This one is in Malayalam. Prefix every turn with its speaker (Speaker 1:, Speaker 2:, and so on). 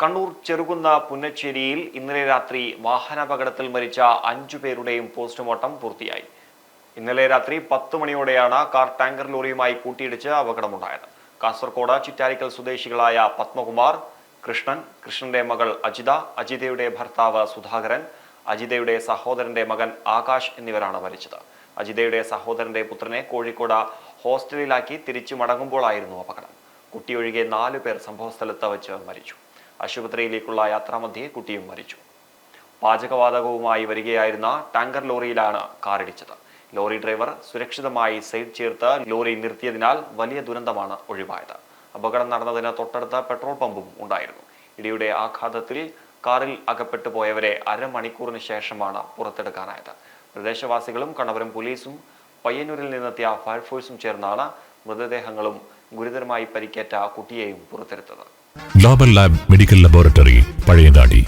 Speaker 1: കണ്ണൂർ ചെറുകുന്ന പുന്നച്ചേരിയിൽ ഇന്നലെ രാത്രി വാഹനാപകടത്തിൽ മരിച്ച അഞ്ചു പേരുടെയും പോസ്റ്റ്മോർട്ടം പൂർത്തിയായി. ഇന്നലെ രാത്രി പത്ത് മണിയോടെയാണ് കാർ ടാങ്കർ ലോറിയുമായി കൂട്ടിയിടിച്ച് അപകടമുണ്ടായത്. കാസർകോട് ചിറ്റാരിക്കൽ സ്വദേശികളായ പത്മകുമാർ കൃഷ്ണൻ കൃഷ്ണന്റെ മകൾ അജിത അജിതയുടെ ഭർത്താവ് സുധാകരൻ അജിതയുടെ സഹോദരന്റെ മകൻ ആകാശ് എന്നിവരാണ് മരിച്ചത്. അജിതയുടെ സഹോദരന്റെ പുത്രനെ കോഴിക്കോട് ഹോസ്റ്റലിലാക്കി തിരിച്ചു മടങ്ങുമ്പോഴായിരുന്നു അപകടം. കുട്ടിയൊഴികെ നാലു പേർ സംഭവസ്ഥലത്ത് വെച്ച് മരിച്ചു. ആശുപത്രിയിലേക്കുള്ള യാത്രാമധ്യേ കുട്ടിയും മരിച്ചു. പാചകവാതകവുമായി വരികയായിരുന്ന ടാങ്കർ ലോറിയിലാണ് കാറിടിച്ചത്. ലോറി ഡ്രൈവർ സുരക്ഷിതമായി സൈഡ് ചേർത്ത് ലോറി നിർത്തിയതിനാൽ വലിയ ദുരന്തമാണ് ഒഴിവായത്. അപകടം നടന്നതിന് തൊട്ടടുത്ത പെട്രോൾ പമ്പും ഉണ്ടായിരുന്നു. ഇടിയുടെ ആഘാതത്തിൽ കാറിൽ അകപ്പെട്ടു പോയവരെ അരമണിക്കൂറിന് ശേഷമാണ് പുറത്തെടുക്കാനായത്. പ്രദേശവാസികളും കണവരും പോലീസും പയ്യന്നൂരിൽ നിന്നെത്തിയ ഫയർഫോഴ്സും ചേർന്നാണ് മൃതദേഹങ്ങളും ഗുരുതരമായി പരിക്കേറ്റ കുട്ടിയെയും പുറത്തെടുത്തത്.
Speaker 2: Global lab medical laboratory Pazhayangadi